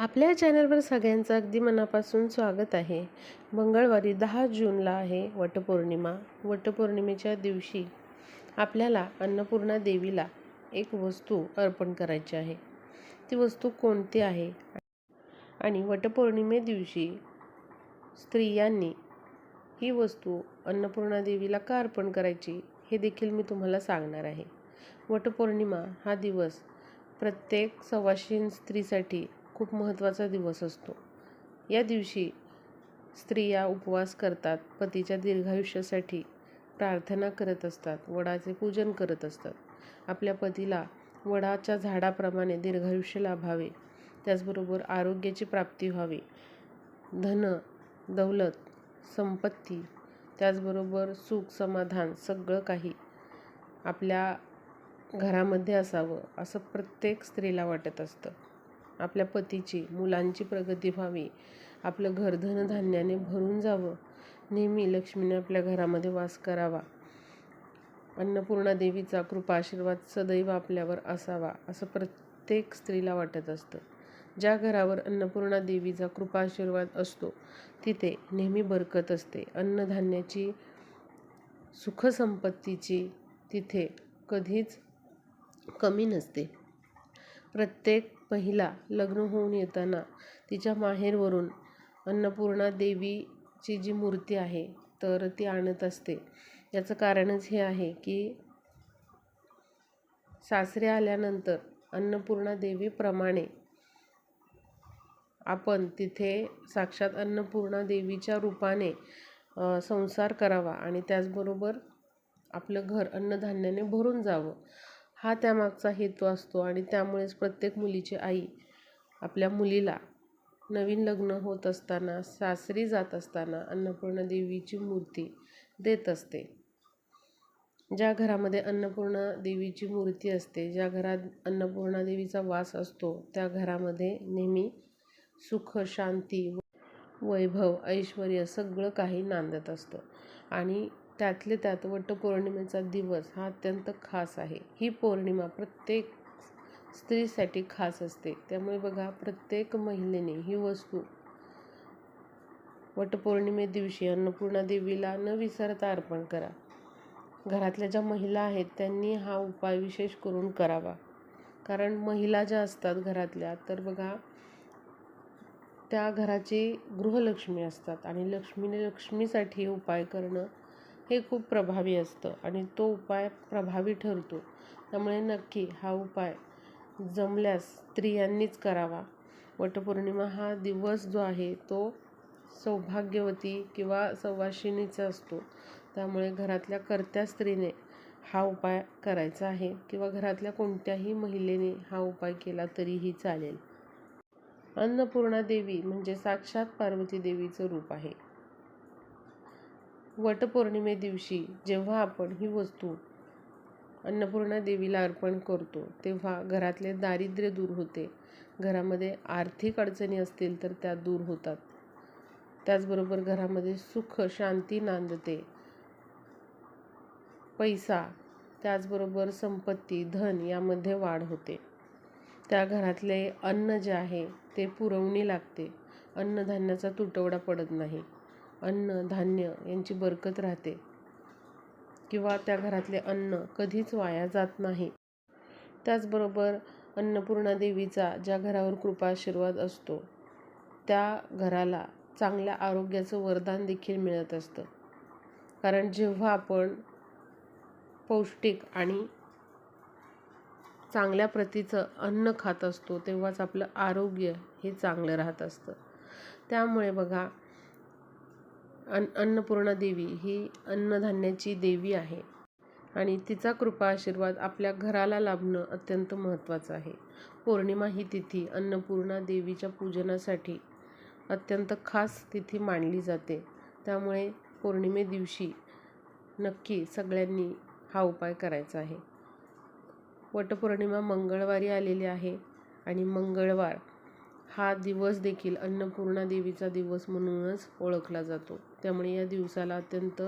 आपल्या चॅनलवर सगळ्यांचं अगदी मनापासून स्वागत आहे. मंगळवारी दहा जूनला आहे वटपौर्णिमा. वटपौर्णिमेच्या दिवशी आपल्याला अन्नपूर्णा देवीला एक वस्तू अर्पण करायची आहे. ती वस्तू कोणती आहे? आणि वटपौर्णिमे दिवशी स्त्रियांनी ही वस्तू अन्नपूर्णा देवीला का अर्पण करायची हे देखील मी तुम्हाला सांगणार आहे. वटपौर्णिमा हा दिवस प्रत्येक सवाशीण स्त्रीसाठी खूप महत्त्वाचा दिवस असतो. या दिवशी स्त्रिया उपवास करतात पतीच्या दीर्घायुष्यासाठी प्रार्थना करत असतात वडाचे पूजन करत असतात. आपल्या पतीला वडाच्या झाडाप्रमाणे दीर्घायुष्य लाभावे त्याचबरोबर आरोग्याची प्राप्ती व्हावी. धन दौलत संपत्ती त्याचबरोबर सुख समाधान सगळं काही आपल्या घरामध्ये असावं असं प्रत्येक स्त्रीला वाटत असतं. आपल्या पतीची मुलांची प्रगती व्हावी. आपलं घर धनधान्याने भरून जावं. नेहमी लक्ष्मीने आपल्या घरामध्ये वास करावा. अन्नपूर्णा देवीचा कृपा आशीर्वाद सदैव आपल्यावर असावा असं प्रत्येक स्त्रीला वाटत असतं. ज्या घरावर अन्नपूर्णा देवीचा कृपा आशीर्वाद असतो तिथे नेहमी बरकत असते. अन्नधान्याची सुखसंपत्तीची तिथे कधीच कमी नसते. प्रत्येक महिला लग्न होऊन येताना तिच्या माहेरवरून अन्नपूर्णा देवीची जी मूर्ती आहे तर ती आणत असते. याचं कारणच हे आहे की सासरे आल्यानंतर अन्नपूर्णा देवीप्रमाणे आपण तिथे साक्षात अन्नपूर्णा देवीच्या रूपाने संसार करावा आणि त्याचबरोबर आपलं घर अन्नधान्याने भरून जावं. हा त्यामागचा हेतू असतो आणि त्यामुळेच प्रत्येक मुलीची आई आपल्या मुलीला नवीन लग्न होत असताना सासरी जात असताना अन्नपूर्णा देवीची मूर्ती देत असते. ज्या घरामध्ये अन्नपूर्णा देवीची मूर्ती असते ज्या घरात अन्नपूर्णा देवीचा वास असतो त्या घरामध्ये नेहमी सुख शांती वैभव ऐश्वर सगळं काही नांदत असतं. आणि त्यातले त्यात वटपौर्णिमेचा दिवस हा अत्यंत खास आहे. ही पौर्णिमा प्रत्येक स्त्रीसाठी खास असते. त्यामुळे बघा प्रत्येक महिलेने ही वस्तू वटपौर्णिमे दिवशी अन्नपूर्णा देवीला न विसरता अर्पण करा. घरातल्या ज्या महिला आहेत त्यांनी हा उपाय विशेष करून करावा. कारण महिला ज्या असतात घरातल्या तर बघा त्या घराची गृहलक्ष्मी असतात. आणि लक्ष्मीने लक्ष्मीसाठी उपाय करणं हे खूप प्रभावी असतं आणि तो उपाय प्रभावी ठरतो. त्यामुळे नक्की हा उपाय जमल्यास स्त्रियांनीच करावा. वटपौर्णिमा हा दिवस जो आहे तो सौभाग्यवती किंवा सवाशिणीचा असतो. त्यामुळे घरातल्या कर्त्या स्त्रीने हा उपाय करायचा आहे किंवा घरातल्या कोणत्याही महिलेने हा उपाय केला तरीही चालेल. अन्नपूर्णा देवी म्हणजे साक्षात पार्वती देवीचं रूप आहे. वटपौर्णिमे दिवशी जेव्हा आपण ही वस्तू अन्नपूर्णा देवीला अर्पण करतो तेव्हा घरातले दारिद्र्य दूर होते. घरामध्ये आर्थिक अडचणी असतील तर त्या दूर होतात. त्याचबरोबर घरामध्ये सुख शांती नांदते. पैसा त्याचबरोबर संपत्ती धन यामध्ये वाढ होते. त्या घरातले अन्न जे आहे ते पुरवणी लागते. अन्नधान्याचा तुटवडा पडत नाही. अन्न धान्य यांची बरकत राहते. किंवा त्या घरातले अन्न कधीच वाया जात नाही. त्याचबरोबर अन्नपूर्णा देवीचा ज्या घरावर कृपा आशीर्वाद असतो त्या घराला चांगल्या आरोग्याचं वरदान देखील मिळत असतं. कारण जेव्हा आपण पौष्टिक आणि चांगल्या प्रतीचं अन्न खात असतो तेव्हाच आपलं आरोग्य हे चांगलं राहत असतं. त्यामुळे बघा अन अन्नपूर्णा देवी ही अन्नधान्याची देवी आहे. आणि तिचा कृपा आशीर्वाद आपल्या घराला लाभणं अत्यंत महत्त्वाचं आहे. पौर्णिमा ही तिथी अन्नपूर्णा देवीच्या पूजनासाठी अत्यंत खास तिथी मानली जाते. त्यामुळे पौर्णिमे दिवशी नक्की सगळ्यांनी हा उपाय करायचा आहे. वटपौर्णिमा मंगळवारी आलेली आहे आणि मंगळवार हा दिवस देखील अन्नपूर्णा देवीचा दिवस म्हणूनच ओळखला जातो. त्यामुळे या दिवसाला अत्यंत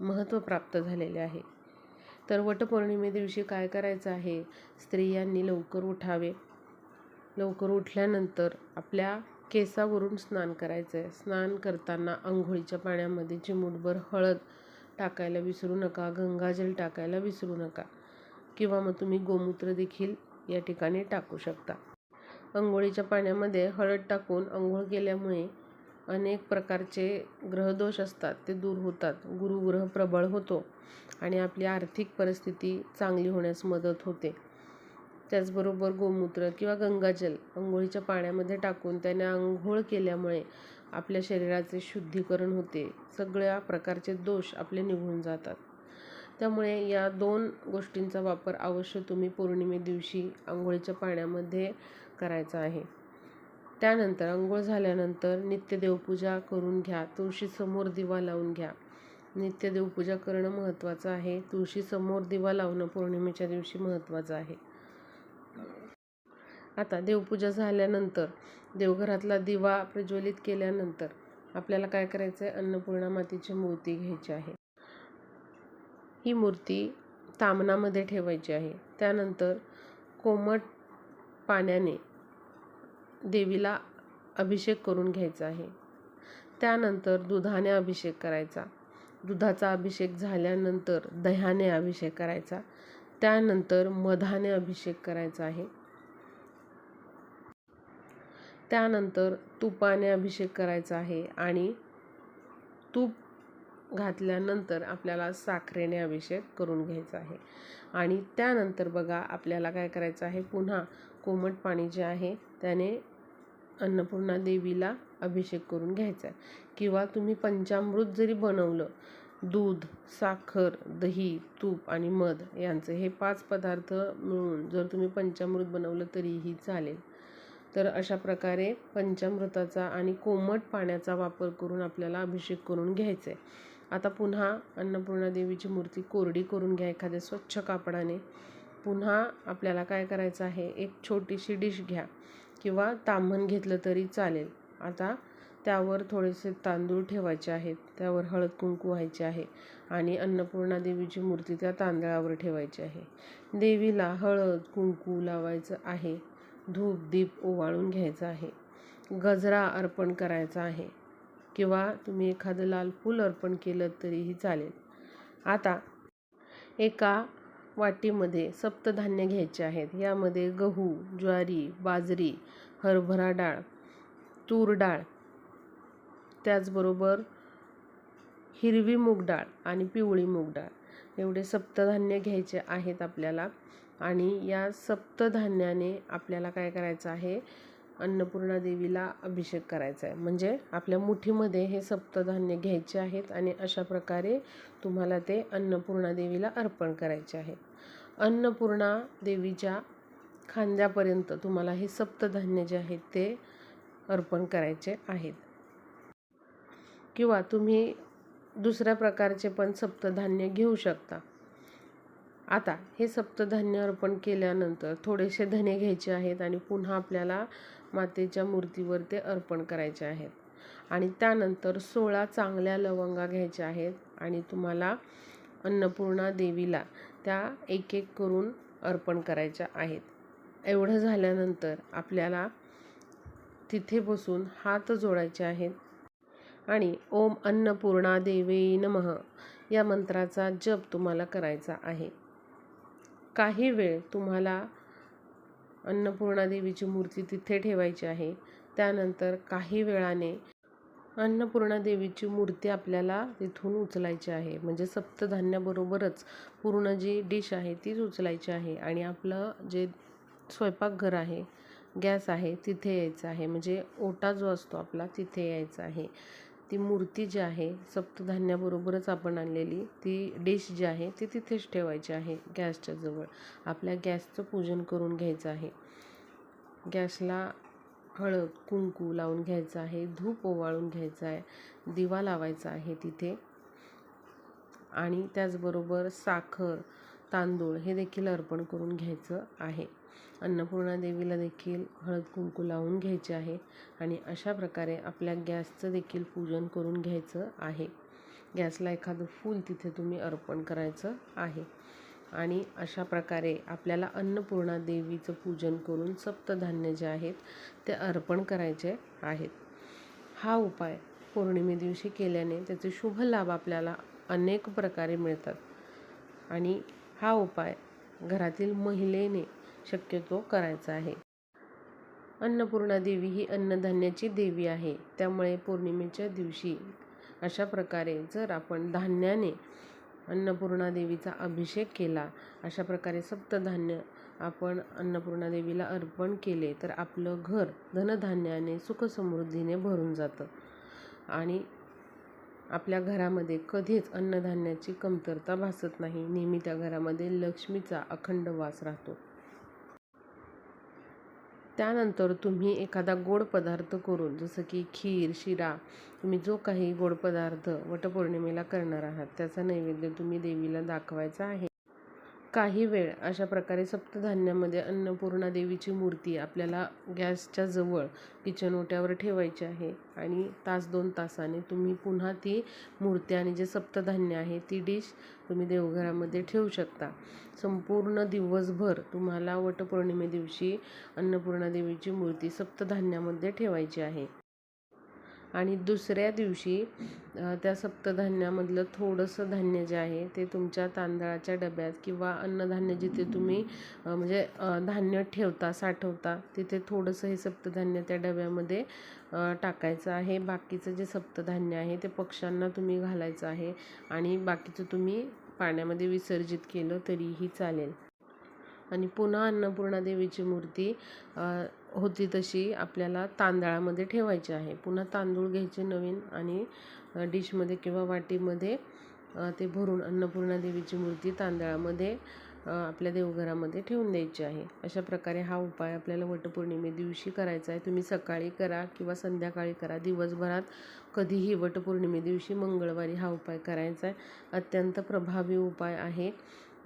महत्त्व प्राप्त झालेले आहे. तर वटपौर्णिमे दिवशी काय करायचं आहे? स्त्रियांनी लवकर उठावे. लवकर उठल्यानंतर आपल्या केसावरून स्नान करायचं आहे स्नान करताना आंघोळीच्या पाण्यामध्ये चिमूटभर हळद टाकायला विसरू नका. गंगाजल टाकायला विसरू नका. किंवा मग तुम्ही गोमूत्र देखील या ठिकाणी टाकू शकता. आंघोळीच्या पाण्यामध्ये हळद टाकून आंघोळ केल्यामुळे अनेक प्रकारचे ग्रहदोष असतात ते दूर होतात. गुरुग्रह प्रबळ होतो आणि आपली आर्थिक परिस्थिती चांगली होण्यास मदत होते. त्याचबरोबर गोमूत्र किंवा गंगाजल अंघोळीच्या पाण्यामध्ये टाकून त्याने आंघोळ केल्यामुळे आपल्या शरीराचे शुद्धीकरण होते. सगळ्या प्रकारचे दोष आपले निघून जातात. त्यामुळे या दोन गोष्टींचा वापर अवश्य तुम्ही पौर्णिमे दिवशी आंघोळीच्या पाण्यामध्ये करायचा आहे. त्यानंतर अंघोळ झाल्यानंतर नित्य देवपूजा करून घ्या. तुळशीसमोर दिवा लावून घ्या. नित्य देवपूजा करणं महत्त्वाचं आहे. तुळशीसमोर दिवा लावणं पौर्णिमेच्या दिवशी महत्त्वाचं आहे. आता देवपूजा झाल्यानंतर देवघरातला दिवा प्रज्वलित केल्यानंतर आपल्याला काय करायचं आहे अन्नपूर्णा मातेची मूर्ती घ्यायची आहे. ही मूर्ती तामनामध्ये ठेवायची आहे. त्यानंतर कोमट पाण्याने देवीला अभिषेक करून घ्यायचा आहे. त्यानंतर दुधाने अभिषेक करायचा. दुधाचा अभिषेक झाल्यानंतर दह्याने अभिषेक करायचा. त्यानंतर मधाने अभिषेक करायचा आहे. त्यानंतर तुपाने अभिषेक करायचा आहे आणि तूप घातल्यानंतर आपल्याला साखरेने अभिषेक करून घ्यायचा आहे. आणि त्यानंतर बघा आपल्याला काय करायचं आहे? पुन्हा कोमट पाणी जे आहे त्याने अन्नपूर्णा देवीला अभिषेक करून घ्यायचा आहे. किंवा तुम्ही पंचामृत जरी बनवलं दूध साखर दही तूप आणि मध यांचं हे पाच पदार्थ मिळून जर तुम्ही पंचामृत बनवलं तरीही चालेल. तर अशा प्रकारे पंचामृताचा आणि कोमट पाण्याचा वापर करून आपल्याला अभिषेक करून घ्यायचा आहे. आता पुन्हा अन्नपूर्णा देवीची मूर्ती कोरडी करून घ्या एखाद्या स्वच्छ कापडाने. पुन्हा आपल्याला काय करायचं आहे? एक छोटीशी डिश घ्या. किंवा तांबण घेतलं तरी चालेल. आता त्यावर थोडेसे तांदूळ ठेवायचे आहेत. त्यावर हळद कुंकू व्हायचे आहे आणि अन्नपूर्णा देवीची मूर्ती त्या तांदळावर ठेवायची आहे. देवीला हळद कुंकू लावायचं आहे. धूप दीप ओवाळून घ्यायचा आहे. गजरा अर्पण करायचा आहे. किंवा तुम्ही एखादं लाल फूल अर्पण केलं तरीही चालेल. आता एका वाटीमध्ये सप्तधान्य घ्यायचे आहेत. यामध्ये गहू ज्वारी बाजरी हरभरा डाळ तूर डाळ त्याचबरोबर हिरवी मूग डाळ आणि पिवळी मूग डाळ. एवढे सप्तधान्य घ्यायचे आहेत आपल्याला. आणि या सप्तधान्याने आपल्याला काय करायचं आहे? अन्नपूर्णा देवीला अभिषेक करायचा आहे म्हणजे आपल्या मुठीमध्ये हे सप्तधान्य घ्यायचे आहेत आणि अशा प्रकारे तुम्हाला ते अन्नपूर्णा देवीला अर्पण करायचे आहे. अन्नपूर्णा देवीच्या खांद्यापर्यंत तुम्हाला हे सप्तधान्य जे आहेत ते अर्पण करायचे आहेत. किंवा तुम्ही दुसऱ्या प्रकारचे पण सप्तधान्य घेऊ शकता. आता हे सप्तधान्य अर्पण केल्यानंतर थोडेसे धने घ्यायचे आहेत आणि पुन्हा आपल्याला मातेच्या मूर्तीवर ते अर्पण करायचे आहेत. आणि त्यानंतर सोळा चांगल्या लवंगा घ्यायच्या आहेत आणि तुम्हाला अन्नपूर्णा देवीला त्या एक एक करून अर्पण करायच्या आहेत. एवढं झाल्यानंतर आपल्याला तिथे बसून हात जोडायचे आहेत. आणि ओम अन्नपूर्णा देवी नमः या मंत्राचा जप तुम्हाला करायचा आहे. काही वेळ तुम्हाला अन्नपूर्णा देवीची मूर्ती तिथे ठेवायची आहे. त्यानंतर काही वेळाने अन्नपूर्णा देवीची मूर्ती आपल्याला तिथून उचलायची आहे. म्हणजे सप्तधान्याबरोबरच पूर्ण जी डिश आहे तीच उचलायची आहे. आणि आपलं जे स्वयंपाकघर आहे गॅस आहे तिथे यायचं आहे. म्हणजे ओटा जो असतो आपला तिथे यायचा आहे. ती मूर्ती जी आहे सप्तधान्याबरोबरच आपण आणलेली ती डिश जी आहे ती तिथेच ठेवायची आहे गॅसच्या जवळ. आपल्या गॅसचं पूजन करून घ्यायचं आहे. गॅसला हळद कुंकू लावून घ्यायचं आहे धूप ओवाळून घ्यायचा आहे दिवा लावायचा आहे तिथे. आणि त्याचबरोबर साखर तांदूळ हे देखील अर्पण करून घ्यायचं आहे. अन्नपूर्णा देवीला देखील हळद कुंकू लावून घ्यायचे आहे आणि अशा प्रकारे आपल्या गॅसचं देखील पूजन करून घ्यायचं आहे. गॅसला एखादं फूल तिथे तुम्ही अर्पण करायचं आहे. आणि अशा प्रकारे आपल्याला अन्नपूर्णा देवीचं पूजन करून सप्तधान्य जे आहेत ते अर्पण करायचे आहेत. हा उपाय पौर्णिमे दिवशी केल्याने त्याचे शुभ लाभ आपल्याला अनेक प्रकारे मिळतात. आणि हा उपाय घरातील महिलेने शक्यतो करायचा आहे. अन्नपूर्णा देवी ही अन्नधान्याची देवी आहे. त्यामुळे पौर्णिमेच्या दिवशी अशा प्रकारे जर आपण धान्याने अन्नपूर्णा देवीचा अभिषेक केला अशा प्रकारे सप्तधान्य आपण अन्नपूर्णा देवीला अर्पण केले तर आपलं घर धनधान्याने सुखसमृद्धीने भरून जातं. आणि आपल्या घरामध्ये कधीच अन्नधान्याची कमतरता भासत नाही. नेहमी त्या घरामध्ये लक्ष्मीचा अखंड वास राहतो. त्यानंतर तुम्ही एखादा गोड पदार्थ करून जसं की खीर शिरा तुम्ही जो काही गोड पदार्थ वटपौर्णिमेला करणार आहात त्याचा नैवेद्य तुम्ही देवीला दाखवायचा आहे. काही वेळ अशा प्रकारे सप्तधान्यामध्ये अन्नपूर्णा देवीची मूर्ती आपल्याला गॅसच्या जवळ किचन ओट्यावर ठेवायची आहे आणि तास दोन तासाने तुम्ही पुन्हा ती मूर्ती आणि जे सप्तधान्य आहे ती डिश तुम्ही देवघरामध्ये ठेवू शकता. संपूर्ण दिवसभर तुम्हाला वटपौर्णिमे दिवशी अन्नपूर्णा देवीची मूर्ती सप्तधान्यामध्ये ठेवायची आहे. आणि दुसऱ्या दिवशी त्या सप्तधान्यामधलं थोडंसं धान्य जे आहे ते तुमच्या तांदळाच्या डब्यात किंवा अन्नधान्य जिथे तुम्ही म्हणजे धान्य ठेवता साठवता तिथे थोडंसं हे सप्तधान्य त्या डब्यामध्ये टाकायचं आहे. बाकीचं जे सप्तधान्य आहे ते पक्ष्यांना तुम्ही घालायचं आहे आणि बाकीचं तुम्ही पाण्यामध्ये विसर्जित केलं तरीही चालेल. आणि पुन्हा अन्नपूर्णा देवीची मूर्ती होती तशी आपल्याला तांदळामध्ये ठेवायची आहे. पुन्हा तांदूळ घ्यायचे नवीन आणि डिशमध्ये किंवा वाटीमध्ये ते भरून अन्नपूर्णा देवीची मूर्ती तांदळामध्ये आपल्या देवघरामध्ये ठेवून द्यायची आहे. अशा प्रकारे हा उपाय आपल्याला वटपौर्णिमे दिवशी करायचा आहे. तुम्ही सकाळी करा किंवा संध्याकाळी करा. दिवसभरात कधीही वटपौर्णिमे दिवशी मंगळवारी हा उपाय करायचा आहे. अत्यंत प्रभावी उपाय आहे.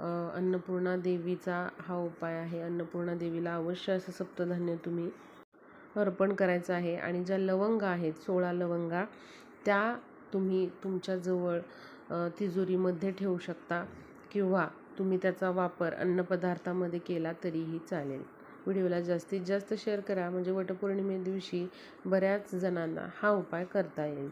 अन्नपूर्णा देवीचा हा उपाय आहे. अन्नपूर्णा देवीला अवश्य असं सप्तधान्य तुम्ही अर्पण करायचं आहे. आणि ज्या लवंगा आहेत सोळा लवंगा त्या तुम्ही तुमच्याजवळ तिजोरीमध्ये ठेवू शकता किंवा तुम्ही त्याचा वापर अन्नपदार्थामध्ये केला तरीही चालेल. व्हिडिओला जास्तीत जास्त शेअर करा. म्हणजे वटपौर्णिमे दिवशी बऱ्याच जणांना हा उपाय करता येईल.